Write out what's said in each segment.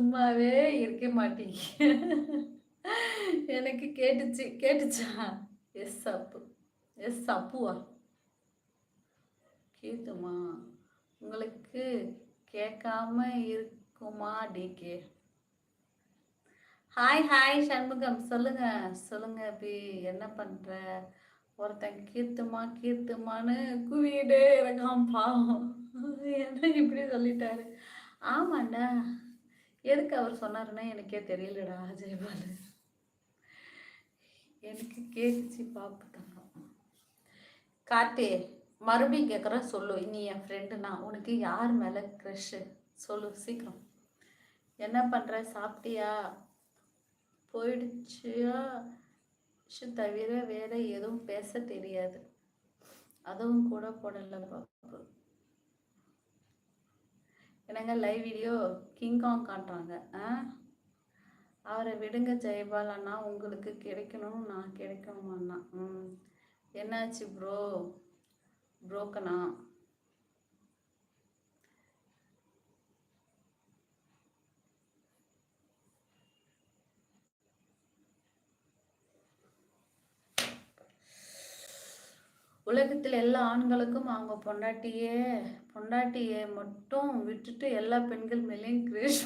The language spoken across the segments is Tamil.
சும்மாவே இருக்க மாட்டீங்க. எனக்கு கேட்டுச்சு கேட்டுச்சா? எஸ் அப்பு எஸ் அப்புவா? கேட்டுமா? உங்களுக்கு கேட்காம இருக்குமா டிகே ஹாய் ஹாய் சண்முகம். சொல்லுங்க சொல்லுங்க அபி. என்ன பண்ற? ஒருத்தன் கீர்த்துமா கீர்த்துமான்னு குவியிட்டே இருக்கான் பாவம். என்ன இப்படி சொல்லிட்டாரு? ஆமாண்டா. எதுக்கு அவர் சொன்னாருன்னா எனக்கே தெரியலடா ஜெயபால் எனக்கு கேட்டுச்சு பாப்பு தங்கம். கார்த்தி மறுபடியும் கேட்குற சொல்லு. நீ என் ஃப்ரெண்டுனா உனக்கு யார் மேலே க்ரஷ்ஷு சொல்லு சீக்கிரம். என்ன பண்ணுற சாப்பிட்டியா? போயிடுச்சியா? ஷு தவிர வேற எதுவும் பேச தெரியாது. அதுவும் கூட போடல பாப்பு. என்னங்க லைவ் வீடியோ கிங்காங் காட்டுறாங்க. ஆ? அவரை விடுங்க ஜெயபால் அண்ணா உங்களுக்கு கிடைக்கணும் நான் கிடைக்கணும் அண்ணா ம். என்னாச்சு ப்ரோ ப்ரோக்கண்ணா உலகத்தில் எல்லா ஆண்களுக்கும் அவங்க பொண்டாட்டியே பொண்டாட்டியை மட்டும் விட்டுட்டு எல்லா பெண்கள் மேலேயும் கிரேஷ்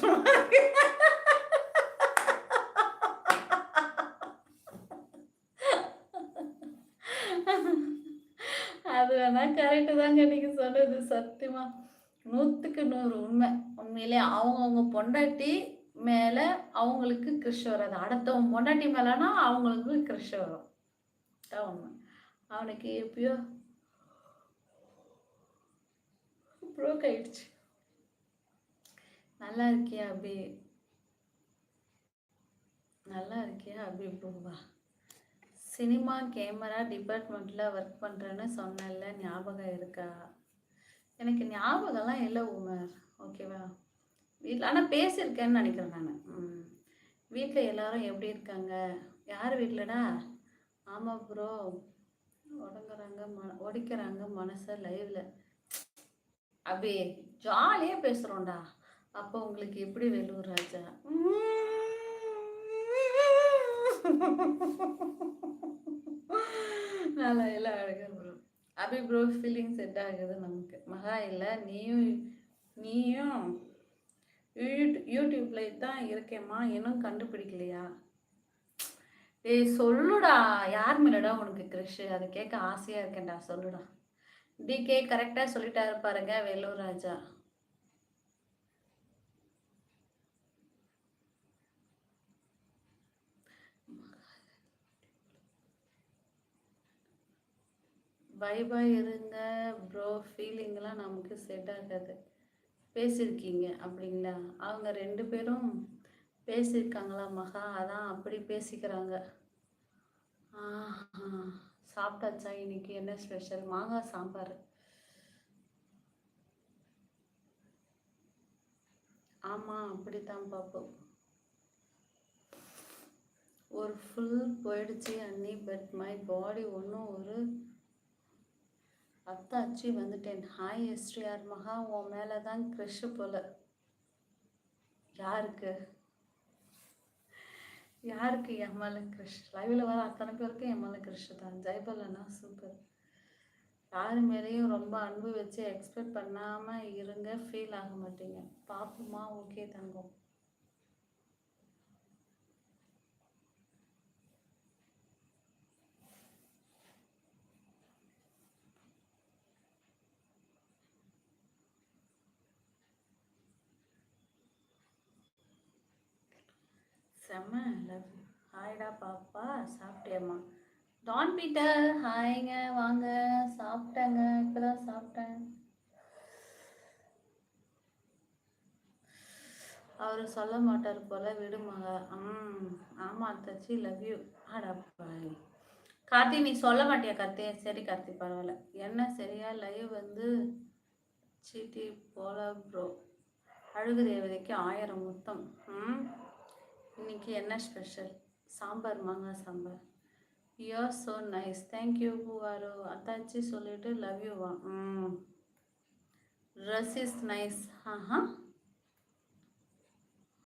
அது வேணா கரெக்டு தாங்க நீங்கள் சொன்னது சத்தியமா. நூற்றுக்கு நூறு உண்மை. உண்மையிலே அவங்கவுங்க பொண்டாட்டி மேலே அவங்களுக்கு கிருஷ் வராது. அடுத்தவங்க பொண்டாட்டி மேலேனா அவங்களுக்கு கிருஷ் வரும். உண்மை. அவனுக்கு எப்பயோ ப்ரோக் ஆயிடுச்சு. நல்லா இருக்கியா அபி? நல்லா இருக்கியா அபி ப்ரோவா சினிமா கேமரா டிபார்ட்மெண்ட்டில் ஒர்க் பண்ணுறேன்னு சொன்னல ஞாபகம் இருக்கா? எனக்கு ஞாபகம்லாம் இல்லை உமர். ஓகேவா வீட்டில் ஆனால் பேசியிருக்கேன்னு நினைக்கிறேன் நான். வீட்டில் எல்லாரும் எப்படி இருக்காங்க? யார் வீட்டிலடா ஆமாம் ப்ரோ உடங்குறாங்க மன உடைக்கிறாங்க மனசை லைவில் அப்படியே ஜாலியாக பேசுகிறோம்டா அப்போ உங்களுக்கு எப்படி வெள்ளூர் ராஜா நல்லா எல்லாம் அழகாக bro Abhi bro feeling set ஆகுது நமக்கு மகா இல்லை நீயும் நீயும் யூடியூப்ல தான் இருக்கேம்மா இன்னும் கண்டுபிடிக்கலையா ஏய் சொல்லுடா. யார் மேலடா உனக்கு க்ரிஷ் அதை கேட்க ஆசையாக இருக்கேன்டா. சொல்லுடா. டிகே கரெக்டாக சொல்லிட்டாரு பாருங்க வேலூர் ராஜா. பை பை இருங்க ப்ரோ ஃபீலிங்லாம் நமக்கு செட் ஆகாது. பேசியிருக்கீங்க அப்படிங்களா அவங்க ரெண்டு பேரும் பேசியிருக்காங்களா மகா? அதான் அப்படி பேசிக்கிறாங்க. சாப்பிட்டாச்சா இன்னைக்கு? என்ன ஸ்பெஷல் மாங்காய் சாம்பார். ஆமாம் அப்படித்தான் பார்ப்போம் ஒரு ஃபுல் போயிடுச்சு அன்னி பட் மை பாடி ஒன்றும் ஒரு அத்தாச்சி வந்துட்டேன். ஹாய் எஸ்டிஆர் மகா உன் மேலே தான் க்ரெஷ்ஷு போல. யாருக்கு? யாருக்கு என் மேலே கிருஷ் லைவில் வர அத்தனை பேருக்கும் என் மேலே கிருஷ் தான். ஜெயபலனா சூப்பர் யார் மேலேயும் ரொம்ப அன்பு வச்சு எக்ஸ்பெக்ட் பண்ணாமல் இருங்க ஃபீல் ஆக மாட்டீங்க. பார்ப்போமா ஓகே தங்கம். செம்ம லவ் ஹாய்டா பாப்பா சாப்பிட்டியம்மா? டான் பீட்டர் ஹாய்ங்க வாங்க. சாப்பிட்டேங்க இப்போதான் சாப்பிட்டேன். அவர் சொல்ல மாட்டார் போல விடுமாங்க ம் ஆமாம் தச்சி லவ் யூ ஆடா பாய் கார்த்தி நீ சொல்ல மாட்டியா கார்த்தி? சரி கார்த்தி பரவாயில்ல. என்ன சரியா லைவ் வந்து சீட்டி போல ப்ரோ அழுகு தேவதைக்கு ஆயிரம் முத்தம். ம் இன்னைக்கு என்ன ஸ்பெஷல் சாம்பார் மாங்காய் sambar. You are so nice thank you பூவாரு அத்தாச்சி சொல்லிட்டு லவ் யூ வா. ம். Dress is nice Aha.